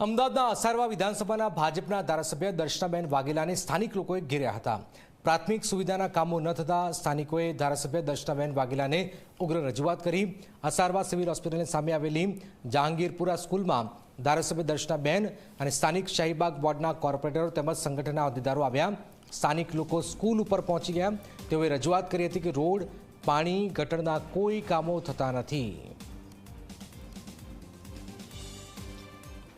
અમદાવાદના અસારવા વિધાનસભાના ભાજપના ધારાસભ્ય દર્શનાબેન વાઘેલાને સ્થાનિક લોકોએ ઘેર્યા હતા. પ્રાથમિક સુવિધાના કામો ન થતા સ્થાનિકોએ ધારાસભ્ય દર્શનાબેન વાઘેલાને ઉગ્ર રજૂઆત કરી. અસારવા સિવિલ હોસ્પિટલની સામે આવેલી જહાંગીરપુરા સ્કૂલમાં ધારાસભ્ય દર્શનાબેન અને સ્થાનિક શાહીબાગ વોર્ડના કોર્પોરેટરો તેમજ સંગઠનના હોદ્દેદારો આવ્યા. સ્થાનિક લોકો સ્કૂલ ઉપર પહોંચી ગયા. તેઓએ રજૂઆત કરી હતી કે રોડ, પાણી, ગટરના કોઈ કામો થતા નથી.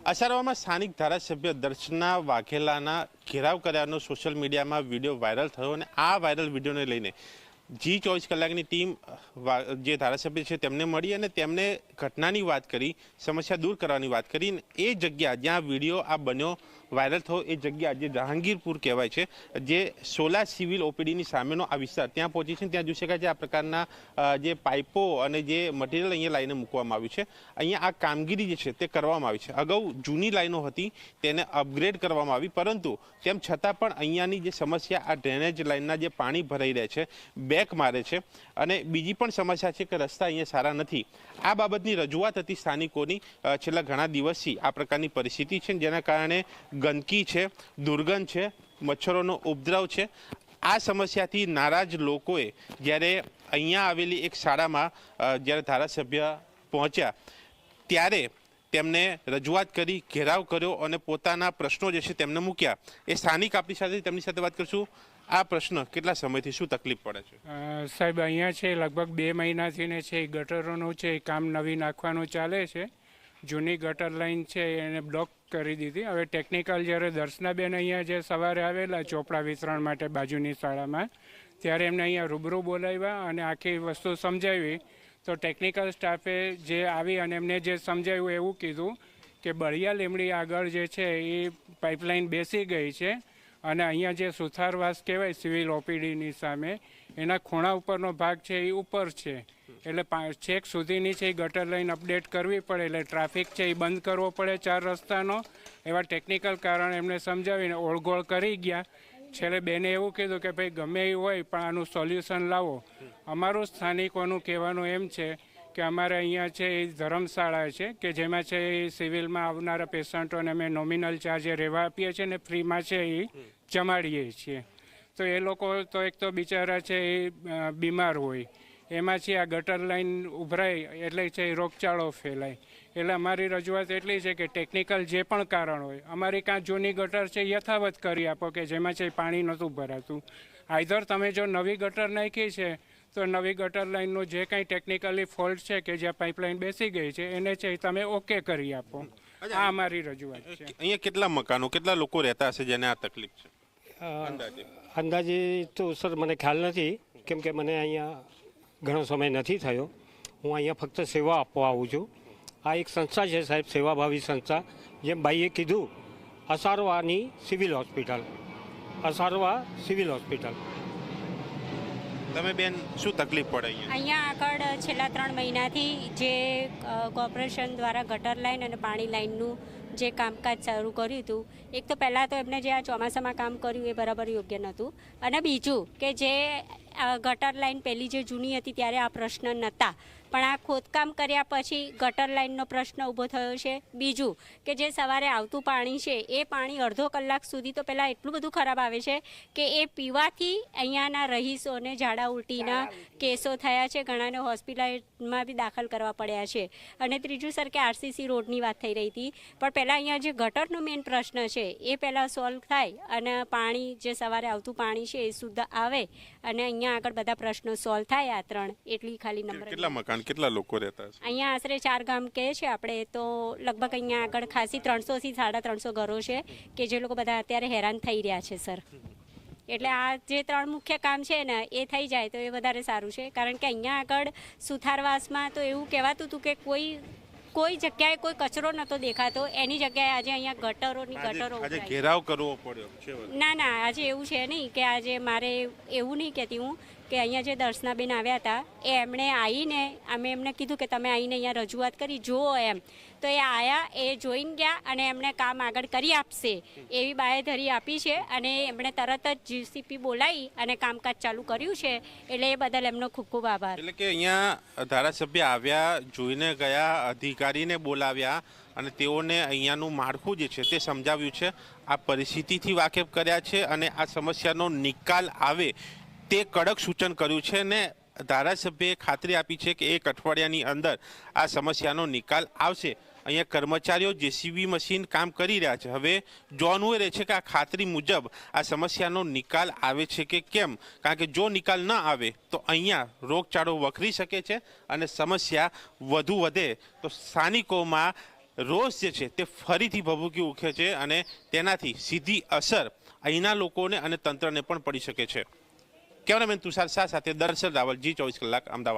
અસારવામાં સ્થાનિક ધારાસભ્ય દર્શના વાઘેલાના ઘેરાવ કર્યાનો સોશિયલ મીડિયામાં વીડિયો વાયરલ થયો અને આ વાયરલ વિડીયોને લઈને જી ચોવીસ કલાકની ટીમ જે ધારાસભ્ય છે તેમને મળી અને તેમને ઘટનાની વાત કરી, સમસ્યા દૂર કરવાની વાત કરી એ જગ્યા જ્યાં વીડિયો આ બન્યો વાયરલ થયો એ જગ્યા જે જહાંગીરપુર કહેવાય છે, જે સોલા સિવિલ ઓપીડીની સામેનો આ વિસ્તાર ત્યાં પહોંચી છે ત્યાં જોઈ શકાય છે આ પ્રકારના જે પાઇપો અને જે મટીરિયલ અહીંયા લાઈને મૂકવામાં આવ્યું છે. અહીંયા આ કામગીરી જે છે તે કરવામાં આવી છે. અગાઉ જૂની લાઈનો હતી, તેને અપગ્રેડ કરવામાં આવી, પરંતુ તેમ છતાં પણ અહીંયાની જે સમસ્યા આ ડ્રેનેજ લાઇનના જે પાણી ભરાઈ રહે છે, બેક મારે છે, અને બીજી પણ સમસ્યા છે કે રસ્તા અહીંયા સારા નથી. આ બાબતની રજૂઆત હતી સ્થાનિકોની છેલ્લા ઘણા દિવસથી આ પ્રકારની પરિસ્થિતિ છે જેના કારણે ગંદકી છે, દુર્ગંધ છે, મચ્છરોનો ઉપદ્રવ છે. આ સમસ્યાથી નારાજ લોકોએ જ્યારે અહીંયા આવેલી એક શાળામાં જ્યારે ધારાસભ્ય પહોંચ્યા, ત્યારે તેમને રજૂઆત કરી, ઘેરાવ કર્યો અને પોતાના પ્રશ્નો જે છે તેમને મૂક્યા. એ સ્થાનિક આપણી સાથે, તેમની સાથે વાત કરશું. આ પ્રશ્ન કેટલા સમયથી શું તકલીફ પડે છે? સાહેબ, અહીંયા છે લગભગ બે મહિનાથી ને છે ગટરોનું છે કામ નવી નાખવાનું ચાલે છે. જૂની ગટર લાઈન છે, એને બ્લોક કરી દીધી. હવે ટેકનિકલ જ્યારે દર્શનાબેન અહીંયા જે સવારે આવેલા ચોપડા વિતરણ માટે બાજુની શાળામાં, ત્યારે એમને અહીંયા રૂબરૂ બોલાવ્યા અને આખી વસ્તુ સમજાવી. તો ટેકનિકલ સ્ટાફે જે આવી અને એમને જે સમજાવ્યું એવું કીધું કે બળિયા લીમડી આગળ જે છે, એ પાઇપલાઇન બેસી ગઈ છે. અને અહીંયા જે સુથારવાસ કહેવાય સિવિલ ઓપીડીની સામે, એના ખૂણા ઉપરનો ભાગ છે એ ઉપર છે. એટલે છેક સુધીની છે એ ગટર લાઈન અપડેટ કરવી પડે, એટલે ટ્રાફિક છે એ બંધ કરવો પડે ચાર રસ્તાનો. એવા ટેકનિકલ કારણ એમને સમજાવીને ઓળગોળ કરી ગયા. છેલ્લે બેને એવું કીધું કે, ભાઈ, ગમે એ હોય, પણ આનું સોલ્યુશન લાવો. અમારું સ્થાનિકોનું કહેવાનું એમ છે કે અમારે અહીંયા છે એ ધર્મશાળા છે કે જેમાં છે એ સિવિલમાં આવનારા પેશન્ટોને અમે નોમિનલ ચાર્જે રહેવા આપીએ છીએ ને ફ્રીમાં છે એ જમાડીએ છીએ. તો એ લોકો તો એક તો બિચારા છે એ બીમાર હોય. એમાં છે આ ગટર લાઈન ઉભરાય એટલે છે રોગચાળો ફેલાય. એટલે અમારી રજૂઆત એટલી છે કે ટેકનિકલ જે પણ કારણ હોય અમારી કાં જૂની ગટર છે યથાવત કરી આપો કે જેમાં છે પાણી નહોતું ભરાતું. આઈધર તમે જો નવી ગટર નાખી છે તો નવી ગટર લાઇનનો જે કાંઈ ટેકનિકલી ફોલ્ટ છે કે જ્યાં પાઇપલાઇન બેસી ગઈ છે એને છે તમે ઓકે કરી આપો. આ અમારી રજૂઆત છે. અહીંયા કેટલા મકાનો કેટલા લોકો રહેતા હશે જેને આ તકલીફ છે? અંદાજે તો સર મને ખ્યાલ નથી કેમ કે મને અહીંયા ઘણો સમય નથી થયો. હું અહીંયા ફક્ત સેવા આપવા આવું છું. આ એક સંસ્થા છે સાહેબ સેવાભાવી સંસ્થા જેમ ભાઈએ કીધું અસારવાની civil hospital. Asarwa civil hospital. તમે બેન શું તકલીફ પડે અહીંયા? આગળ છેલ્લા ત્રણ મહિનાથી જે કોર્પોરેશન દ્વારા ગટર લાઈન અને પાણી લાઈનનું જે કામકાજ શરૂ કર્યું હતું એક તો પહેલાં તો એમને જે આ ચોમાસામાં કામ કર્યું એ બરાબર યોગ્ય નહોતું. અને બીજું કે જે ગટર લાઇન પહેલી જે જૂની હતી ત્યારે આ પ્રશ્ન નહોતા પણ આ ખોદકામ કર્યા પછી ગટર લાઇનનો પ્રશ્ન ઊભો થયો છે. બીજું કે જે સવારે આવતું પાણી છે એ પાણી અડધો કલાક સુધી તો પહેલાં એટલું બધું ખરાબ આવે છે કે એ પીવાથી અહીંયાના રહીશોને ઝાડા ઉલટીના કેસો થયા છે. ઘણાને હોસ્પિટલમાં બી દાખલ કરવા પડ્યા છે. અને ત્રીજું સર કે આરસીસી રોડની વાત થઈ રહી હતી. પણ પહેલાં અહીંયા જે ગટરનો મેઇન પ્રશ્ન છે એ પહેલાં સોલ્વ થાય અને પાણી જે સવારે આવતું પાણી છે એ શુદ્ધ આવે અને અહીંયા આગળ બધા પ્રશ્નો સોલ્વ થાય આ ત્રણ. એટલી ખાલી નંબર કેટલા મકાન કેટલા લોકો રહેતા છે અહીંયા આશરે ચાર ગામ કહે છે. આપણે તો લગભગ અહીંયા આગળ ખાસી ત્રણસોથી સાડા ત્રણસો ઘરો છે કે જે લોકો બધા અત્યારે હેરાન થઈ રહ્યા છે સર. એટલે આ જે ત્રણ મુખ્ય કામ છે ને એ થઈ જાય તો એ વધારે સારું છે. કારણ કે અહીંયા આગળ સુથારવાસમાં તો એવું કહેવાતું હતું કે કોઈ કોઈ જગ્યાએ કોઈ કચરો નહોતો દેખાતો. એની જગ્યાએ આજે અહીંયા ગટરોની ગટરો આજે ઘેરાવ કરવો પડ્યો ના ના આજે એવું છે નહીં કે આજે મારે એવું નહીં કહેતી હું. કે અહીંયા જે દર્શનાબેન આવ્યા હતા, એ એમણે આવીને અમે એમને કીધું કે તમે આવીને અહીંયા રજૂઆત કરી, જુઓ એમ. તો એ આવ્યા એ જોઈને ગયા અને એમણે કામ આગળ કરી આપશે. એવી બાહેધરી આપી છે અને એમણે તરત જ જીસીપી બોલાવી અને કામકાજ ચાલુ કર્યું છે. એટલે એ બદલ એમનો ખૂબ ખૂબ આભાર. એટલે કે અહીંયા ધારાસભ્ય આવ્યા, જોઈને ગયા, અધિકારીને બોલાવ્યા અને તેઓને અહીંયાનું માળખું જે છે તે સમજાવ્યું છે. આ પરિસ્થિતિથી વાકેફ કર્યા છે અને આ સમસ્યાનો નિકાલ આવે તે કડક સૂચન કર્યું છે ને ધારાસભ્યએ ખાતરી આપી છે કે એક અઠવાડિયાની અંદર આ સમસ્યાનો નિકાલ આવશે. અહીંયા કર્મચારીઓ જેસીબી મશીન કામ કરી રહ્યા છે. હવે જોવાનું એ રહે છે કે આ ખાતરી મુજબ આ સમસ્યાનો નિકાલ આવે છે કે કેમ? કારણ કે જો નિકાલ ન આવે તો અહીંયા રોગચાળો વખરી શકે છે અને સમસ્યા વધુ વધે. તો સ્થાનિકોમાં રોષ જે છે તે ફરીથી ભભૂકી ઉઠે છે અને તેનાથી સીધી અસર અહીંના લોકોને અને તંત્રને પણ પડી શકે છે. કેમેરામેન તુષાર શાહ સાથે દર્શન રાવલ જી ચોવીસ કલાક અમદાવાદ.